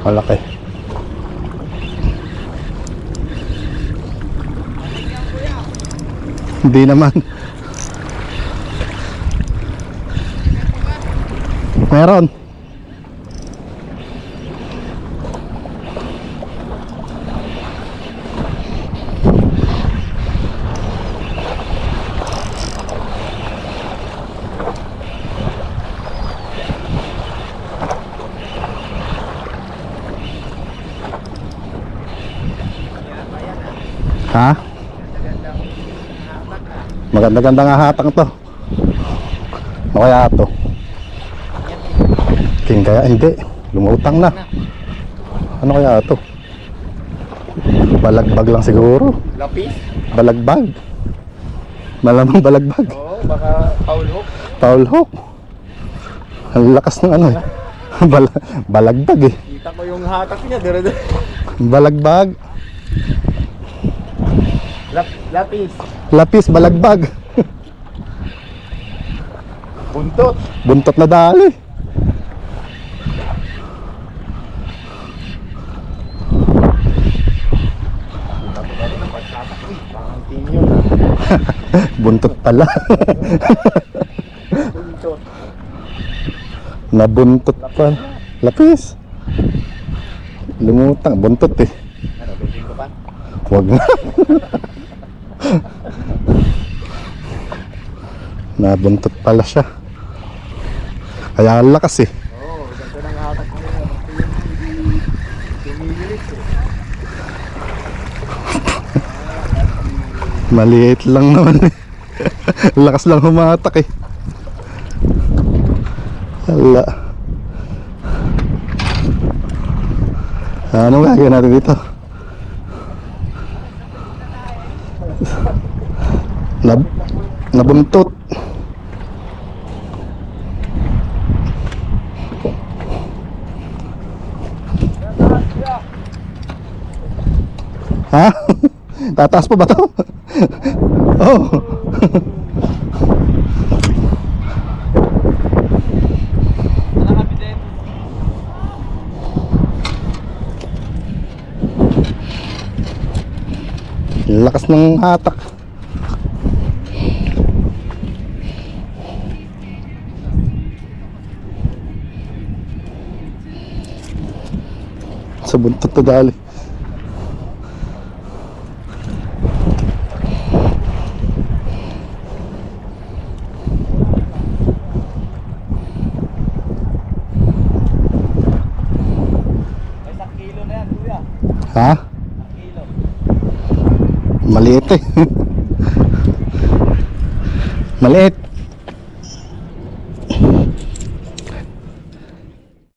Malaki. Hindi naman. Meron. Ha? Maganda-ganda nga hatang to. Ano kaya to? King kaya? Hindi. Lumutang na. Ano kaya to? Balagbag lang siguro. Lapis? Balagbag. Malamang balagbag. Oo, baka foul hook. Foul hook. Ang lakas ng ano eh. Bal balagbag eh. Kita ko yung hatak niya. Dire dire. Balagbag. Lap, lapis. Lapis, balagbag. Buntot. Buntot na dali. Buntot pala. Buntot. Nabuntot pa. Lapis. Lumutang. Buntot eh. Ano, pa? Huwag na. Nabuntot pala siya. Kaya ang lakas eh. Oo, ganda ng hatak niya. Tumigilis eh. Maliit lang naman eh. lakas lang humatak eh. Hala. Anong gagawin natin dito? Nab nabuntot. Ha? Tataas pa ba to? oh. Lakas ng hatak. Sa buntot dali. Na kuya. Ha? Maliit eh. Maliit.